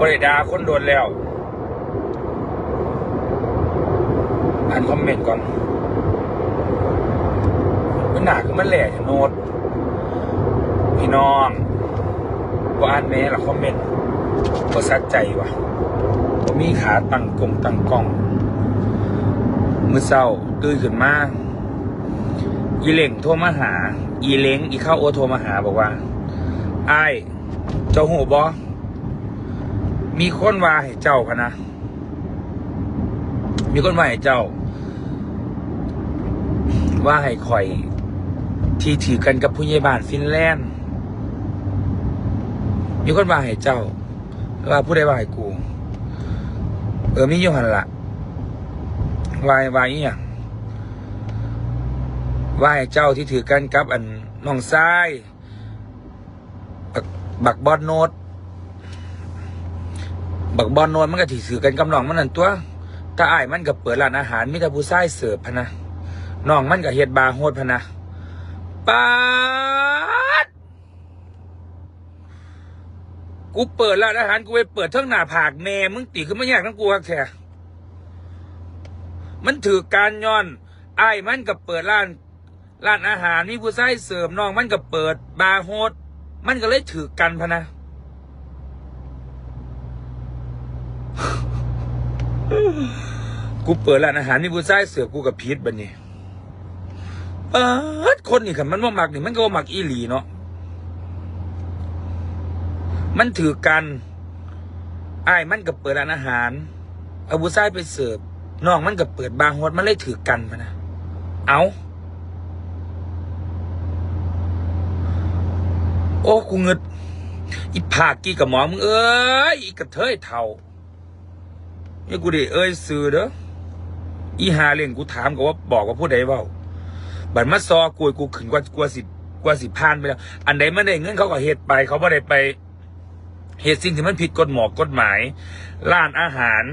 บริดาคนโดนแล้ว อ่านคอมเมนต์ก่อนมันหนาคือมันแหล่จะโนดพี่น้องก็อ่านแม่ละคอมเมนต์ก็ซัดใจว่ะผมมีขาตั้งกลงตั้งกล้อง มือเศร้าตื่นขึ้นมาอีเล่งโทรมาหา อีเล้งอีเข้าโอโทรมาหาบอกว่าไอ้เจ้าหูบอ มีคนว่าให้เจ้าพะนะ มีคนว่าให้เจ้า ว่าให้คอย ที่ถือกันกับผู้ใหญ่บ้านฟินแลนด์ มีคนว่าให้เจ้า ว่าผู้ใดว่าให้กู เออมีอยู่หันละวายวายอีหยังว่าให้เจ้าที่ถือกันกับอันน้องซ้าย บักบอลโนด บักบอลโนดมันก็ถือถือกันกับน้องมันนั่นตัวถ้าอ้ายมันก็เปิดร้านอาหารมิตรผู้ชายเสิร์ฟพะนะน้องมันก็เฮ็ดบาร์โฮดพะนะปาดกูเปิดร้านอาหารกูไปเปิดเทั้งหน้าผากแม่มึงตีขึ้นมาแยกทั้งกูฮักแท้มันถือการย้อนอ้ายมันก็เปิดร้านร้านอาหารมีผู้ชายเสิร์ฟน้องมันก็เปิดบาร์โฮดมันก็เลยถือกันพะนะ กูเปิดร้านอาหารมีผู้ชายเสิร์ฟกูกับพีทบันนี้เปิดคนนี่ค่ะมันว่าหมักนี่มันก็ว่ามักอีหลีเนาะมันถือกันไอ้มันก็เปิดร้านอาหารเอาผู้ชายไปเสิร์ฟน้องมันก็เปิดบาร์โฮดมันเลยถือกันพะนะเอาโอ้กูเงิดอีผากกี้กับหมอมึงเอ้ยอีกระเทยเท่า เนี่กูดิเอ้ยซื้อเด้ออีหาเล่งกูถามกับว่าบอกว่าผู้ใดเว้าบัดมาซอกูกูขึ้นกว่ากว่าสิกว่าสิบพานไปแล้ว อันใดไม่ได้เงินเขาก็เหตุไป เขาไม่ได้ไปเหตุสิ่งที่มันผิดกฎหมอกกฎหมายร้านอาหาร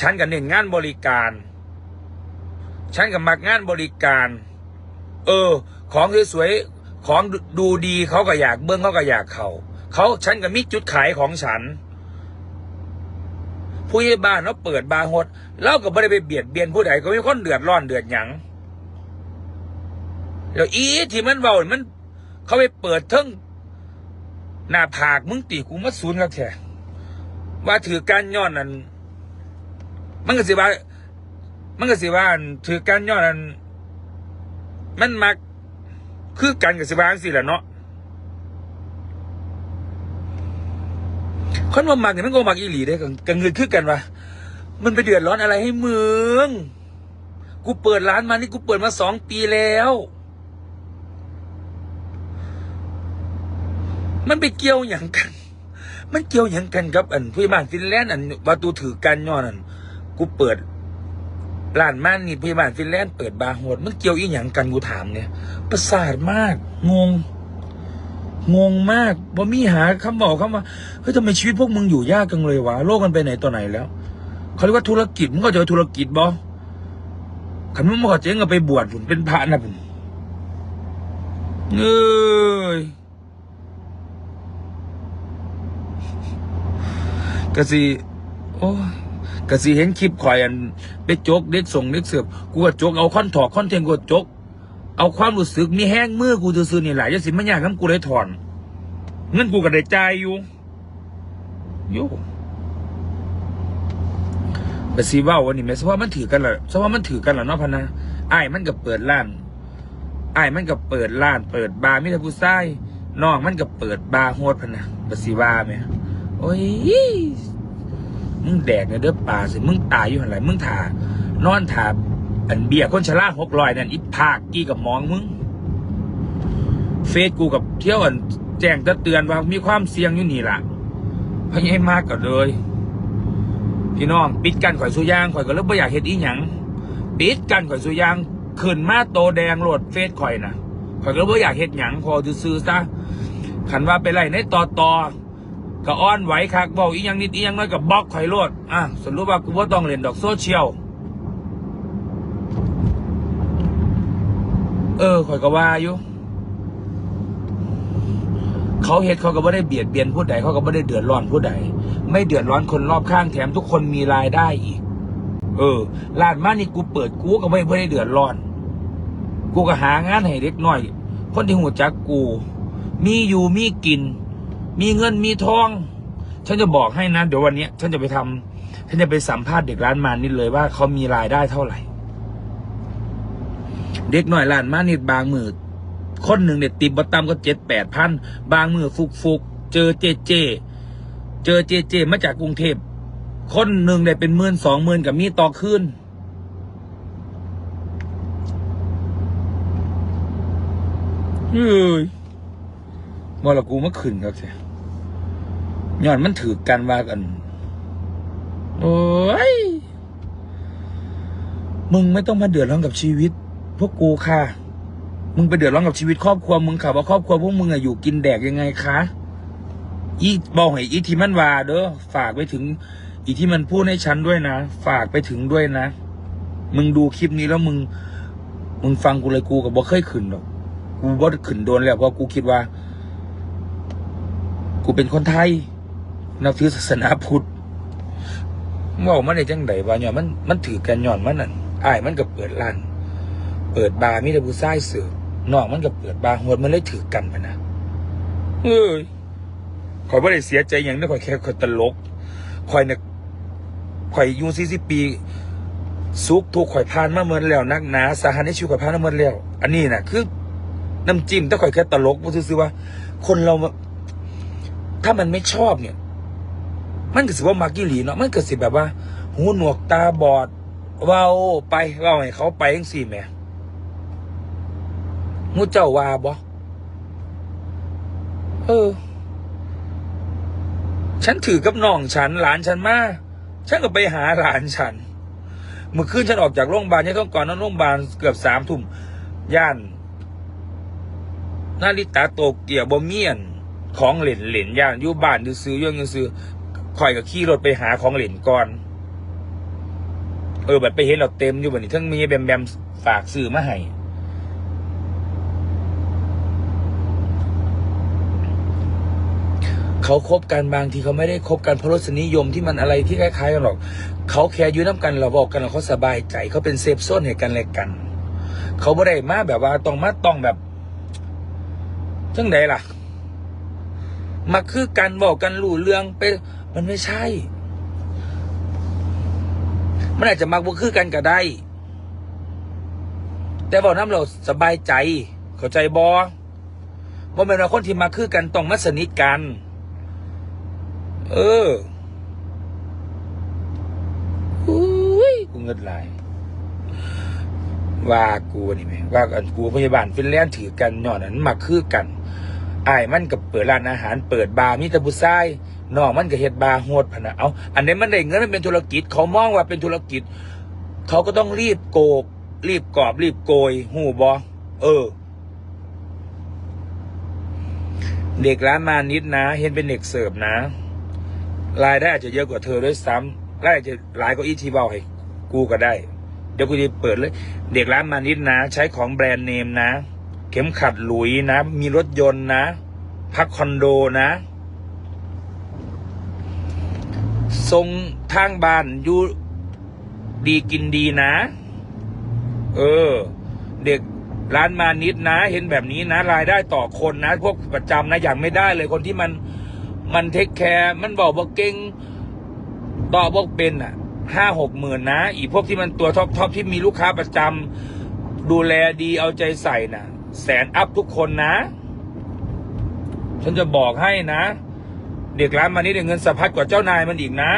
ฉันกับเน้นงานบริการฉันกับมักงานบริการ เออ ของสวยๆของดูดีเขาก็อยากเบิ้องเขาก็อยากเขาเขาฉันก็มีจุดขายของฉัน ผู้ใหญ่บ้านเขาเปิดบาร์โฮดเราก็ไม่ได้ไปเบียดเบียนผู้ใดก็ไม่มีคนเดือดร้อนเดือดหยังเดี๋ยวอีที่มันเบามัน เขาไปเปิดเทั้งหน้าผากมึงตีกูมาศูนย์ครับแท้ว่าถือการย้อนนั้นมันก็สิว่า มันก็สิว่านถือการย้อนนั้นมันมักคือกันกับสิบางสิแหละเนาะ คนว่ามักเนี่ยมันก็มักอีหลีได้กันกันเงินคือกันวะมันไปเดือดร้อนอะไรให้มึงกูเปิดร้านมานี่กูเปิดมาสองปีแล้ว มันไปเกี่ยวอย่างกัน มันเกี่ยวอย่างกันกับอันผู้ใหญ่บ้านฟินแลนด์อันว่าตูถือกันย้อนอันกูเปิดร้านม่านนี่พยาบาลฟินแลนด์เปิดบาร์โฮดมันเกี่ยวอีหยังกันกูถามเนี่ยประสาทมากงง งงมากบ่มีหาคำบอกคำว่าเฮ้ยทำไมชีวิตพวกมึงอยู่ยากจังเลยวะโลกมันไปไหนต่อไหนแล้วเขาเรียกว่าธุรกิจมึงก็เจอธุรกิจบ่ขันมึงมาขอเจ๊งก็ไปบวชผุนเป็นพระนะผุนเอ้ยกะสิโอ้กะสิเห็นคลิปข่อยอันไปจกเด็กส่งเด็กเสือบกูก็จกเอาคอนถอกคอนเทนต์กูก็จก เอาความรู้สึกมีแห้งมือกูซื่อๆนี่แหละจะสิมันยากน้ำกูเลยถอน เงินกูก็ได้จ่ายอยู่โย่กะสิเว่าวันนี้แม่สว่ามันถือกันเหรอสว่ามันถือกันเหรอเนาะพนะไอ้มันก็เปิดร้านไอ้มันก็เปิดร้าน เปิดบาร์มิตรผู้ชายน้องมันก็เปิดบาร์โฮดพนะกะสิว่าแม่โอ้ยมึงแดกเนี่ยเด้อป่าสิมึงตายอยู่หันไหลมึงถ่านอนถ่า อันเบียร์คนชราหกลอยนั่นอีภาคกี้กับมองมึง เฟซกูกับเที่ยวอันแจ้งจะเตือนว่ามีความเสี่ยงอยู่นี่ล่ะพยายมากก็เลย พี่น้องปิดกันข่อยสุยางข่อยก็เริ่มไม่อยากเห็นอีหยังปิดกันข่อยสุยางขึ้นมาโตแดงโหลดเฟซข่อยนะข่อยก็ไม่อยากเห็นหยังพอซื้อซะขันว่าไปไล่ในต่อต่อก็อ้อนไหวคักบอกอีกอย่างนิดอีกอย่างน้อยกับบล็อกข่อยโลดอะสรุปว่ากูว่าต้องเล่นดอกโซเชียล เออข่อยก็ว่าอยู่เขาเฮ็ดเขาก็ไม่ได้เบียดเบียนผู้ใดเขาก็ไม่ได้เดือดร้อนผู้ใดไม่เดือดร้อนคนรอบข้างแถมทุกคนมีรายได้อีก เออร้านมานี่กูเปิดกูก็ไม่ไม่ได้เดือดร้อน กูก็หางานให้เด็กน้อย คนที่หูจักกู มีอยู่มีกิน มีเงินมีทอง ฉันจะบอกให้นะเดี๋ยววันนี้ฉันจะไปทำฉันจะไปสัมภาษณ์เด็กร้านมานิดเลยว่าเขามีรายได้เท่าไหร่ เด็กหน่อยร้านมานิดบางมือคนหนึ่งเนี่ยติบบตามก็เจ็ดแปดพันบางมือฟุกฟุกเจอเจเจ เจอเจเจมาจากกรุงเทพคนหนึ่งได้เป็นหมื่นสองหมื่นกับมีต่อคืนเฮ้ยมรกูมาขึ้นครับเสียย้อนมันถือกันว่ากัน โอ้ย มึงไม่ต้องมาเดือดร้อนกับชีวิต พวกกูค่ะ มึงไปเดือดร้อนกับชีวิตครอบครัวมึงค่ะว่าครอบครัวพวกมึงอะอยู่กินแดกยังไงคะอีบอกให้อีที่มันว่าเด้อฝากไปถึง อีที่มันพูดให้ฉันด้วยนะ ฝากไปถึงด้วยนะ มึงดูคลิปนี้แล้วมึง มึงฟังกูเลยกูกับบ่เคยขึ้นหรอกกูบ่ขึ้นโดนแล้วเพราะกูคิดว่า กูเป็นคนไทยนับถือศาสนาพุทธว่ามันได้จังไดวะเนี่ยมันมันถือกันย่อนมันนั่นอ้ายมันก็เปิดร้าน เปิดบาร์มิตรบูซ่ายเสือนอกมันก็เปิดบาร์โหดมันเลยถือกันไปนะเอ้ยคอยไม่ได้เสียใจอย่างนั้นคอยแค่คอยตลกคอยเนี่ยคอยอยูซีซีปีซุกถูกข่อยพานมาเมินแล้วนักหนาสาหัสในชีวิตข่อยพานมาเมินแล้ว อันนี้น่ะคือน้ำจิ้มแต่ข่อยแค่ตลกว่าซื้อๆว่า คนเรา ถ้ามันไม่ชอบเนี่ย มันก็สิว่ามักกิลีเนาะมันก็สิแบบว่า หูหนวกตาบอดเว้าไปเว้าให้เขาไปจังสี่แหม่ มูเจ้าว่าบ่เออ ฉันถือกับน้องฉัน หลานฉันมาฉันก็ไปหาหลานฉัน เมื่อคืนฉันออกจากโรงพยาบาลยังต้องก่อนนอนโรงพยาบาลเกือบสามทุ่มย่านนาริตาโตเกียวบ่เมียน ของเหล่นเหล่นย่านอยู่บ้านดูซื้อๆยังซื้อคอยกับขี่รถไปหาของเหล่นก่อน เออแบบไปเห็นเราเต็มอยู่บัดนี้ทั้งมีแบมแบมฝากซื้อมาให้ เขาคบกันบางทีเขาไม่ได้คบกันเพราะรสนิยมที่มันอะไรที่คล้ายๆกันหรอก เขาแค่ยืนน้ำกันเราบอกกันเขาสบายใจ เขาเป็นเซฟโซนให้กันและกัน เขาไม่ได้มาแบบว่าต้องมาต้องแบบจังไดล่ะ มาคือกันบอกกันรู้เรื่องไปมันไม่ใช่ มันอาจจะมักบ่คือกันก็ได้ แต่บอกน้ำเราสบายใจ เข้าใจบอว่าเป็นว่าคนที่มาคือกันต้องมาสนิทกัน เอออุ้ยกูเงินไหลายว่ากูนี่ไหมว่ากันกูพยาบาลฟินแลนด์ถือกันย้อนนั้นมาคือกันอายมันกับเปิดร้านอาหาร เปิดบาร์มิตรบุษายนอกมันก็เฮ็ดบาร์โฮดพนะเอาอันนี้มันได้เงินมันเป็นธุรกิจ เขามองว่าเป็นธุรกิจ เขาก็ต้องรีบโกบรีบกอบ รีบโกย หูบอเออ เด็กร้านมานิดนะ เห็นเป็นเด็กเสิร์ฟนะ รายได้อาจจะเยอะกว่าเธอด้วยซ้ำรายอาจจะหลายกว่าอีทีเบาให้กูก็ได้ เดี๋ยวกูจะเปิดเลย เด็กร้านมานิดนะ ใช้ของแบรนด์เนมนะ เข็มขัดหลุยนะ มีรถยนต์นะ พักคอนโดนะ ทรงทางบ้านอยู่ดีกินดีนะ เออ เด็กร้านมานิดนะ เห็นแบบนี้นะ รายได้ต่อคนนะ พวกประจำนะอย่างไม่ได้เลยคนที่มัน มันเทคแคร์มันบอกบอกเก่งต่อบอกเป็นอะห้าหกหมื่นนะ อีพวกที่มันตัวท็อปท็อปที่มีลูกค้าประจำดูแลดีเอาใจใส่นะแสนอัพทุกคนนะ ฉันจะบอกให้นะ เด็กร้านมานี้ได้เงินสะพัดกว่าเจ้านายมันอีกนะ